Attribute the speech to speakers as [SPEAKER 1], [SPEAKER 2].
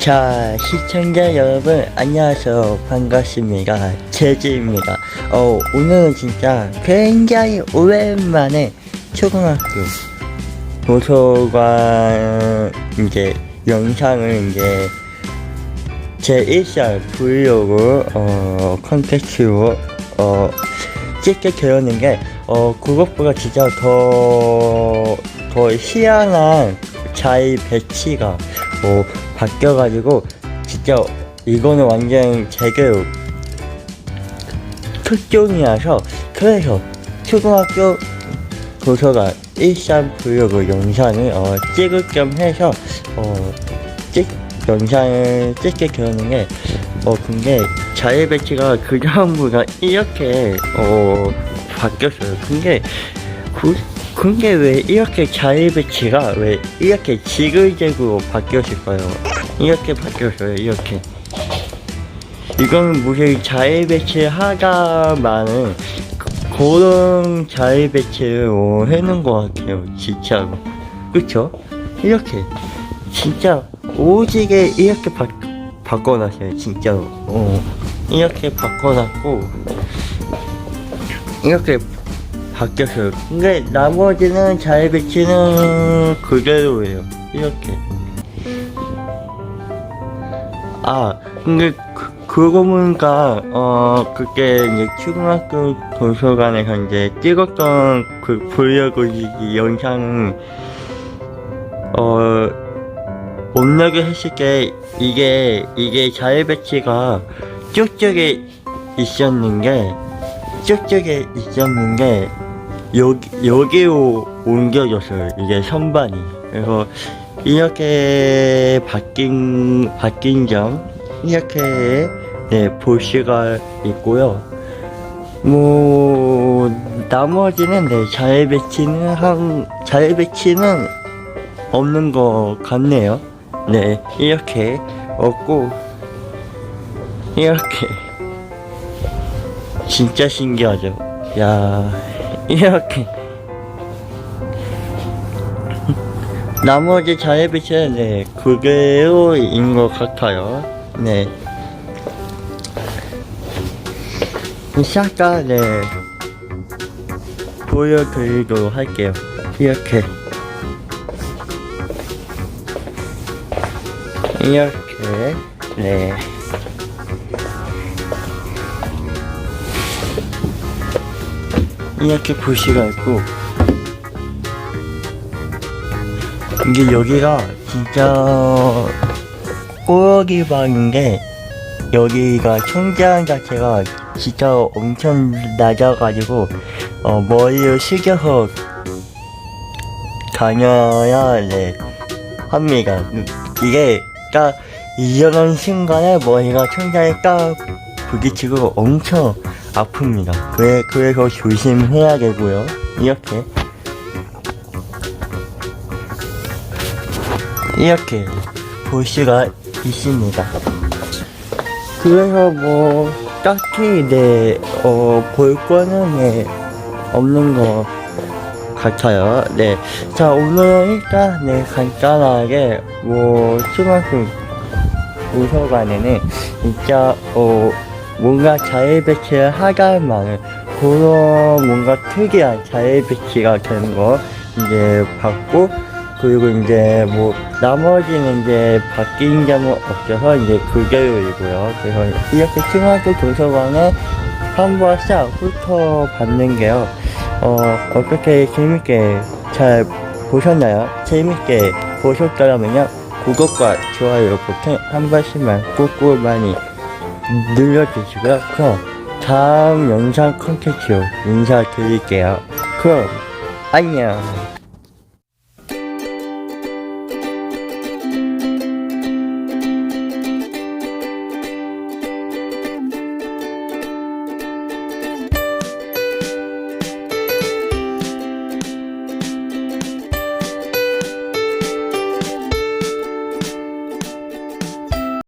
[SPEAKER 1] 자, 시청자 여러분, 안녕하세요. 반갑습니다. 제주입니다. 어, 오늘은 진짜 굉장히 오랜만에 초등학교 도서관 이제 영상을 이제 제 1살 브이로그 어, 컨텐츠로 어, 찍게 되었는데 어, 그것보다 진짜 더, 더 희한한 자의 배치가 어, 바뀌어가지고 진짜 이거는 완전 제대로 특종이라서 그래서 초등학교 도서관 일산 브이로그 영상을 어, 찍을 겸 해서 어, 찍 영상을 찍게 되었는데 어 근데 자율 배치가 그 다음보다 이렇게 어 바뀌었어요. 근데 그, 근데 왜 이렇게 자율 배치가 왜 이렇게 지글재그로 바뀌었을까요? 이렇게 바뀌었어요. 이렇게. 이건 무슨 자율 배치 하다만은 그- 그런 자율 배치를 어, 해놓은 것 같아요. 진짜로. 그쵸? 이렇게. 진짜 오지게 이렇게 바, 바꿔놨어요 진짜로 어, 이렇게 바꿔놨고 이렇게 바뀌었어요. 근데 나머지는 잘 배치는 그대로예요. 이렇게. 아 근데 그, 그러고 보니까 어 그때 이제 초등학교 도서관에서 이제 찍었던 그 브이로그 영상은 어 못나게 했을 때 이게 이게 자율 배치가 쭉쭉에 있었는 게 쭉쭉에 있었는 게 여기 여기로 옮겨졌어요 이게 선반이 그래서 이렇게 바뀐 바뀐 점 이렇게 네 볼 수가 있고요 뭐 나머지는 네 자율 배치는 한 자율 배치는 없는 것 같네요. 네, 이렇게 없고, 이렇게. 진짜 신기하죠? 야, 이렇게. 나머지 자예비치는 네, 그대로인 것 같아요. 네. 잠깐, 네. 보여드리도록 할게요. 이렇게. 이렇게 네 이렇게 글씨가 있고 이게 여기가 진짜 꼬러기 방인데 여기가 천장 자체가 진짜 엄청 낮아가지고 어, 머리를 숙여서 다녀야 네 합니다. 이게 딱 일어난 순간에 머리가 천장에 딱 부딪히고 엄청 아픕니다. 그래, 그래서 조심해야 되고요. 이렇게. 이렇게 볼 수가 있습니다. 그래서 뭐, 딱히, 네, 어, 볼 거는, 네, 없는 것 같아요. 네. 자, 오늘은 일단, 네, 간단하게, 뭐, 초등학교 도서관에는 진짜, 어, 뭔가 자율 배치를 하다만은 그런 뭔가 특이한 자율 배치가 되는 거 이제 봤고, 그리고 이제 뭐, 나머지는 이제 바뀐 점은 없어서 이제 그대로이고요. 그래서 이렇게 초등학교 도서관에 한번 싹 훑어봤는 게요. 어, 어떻게 재밌게 잘 보셨나요? 재밌게 보셨다면요. 구독과 좋아요 버튼 한 번씩만 꾹꾹 많이 눌러주시고요. 그럼 다음 영상 콘텐츠로 인사드릴게요. 그럼 안녕.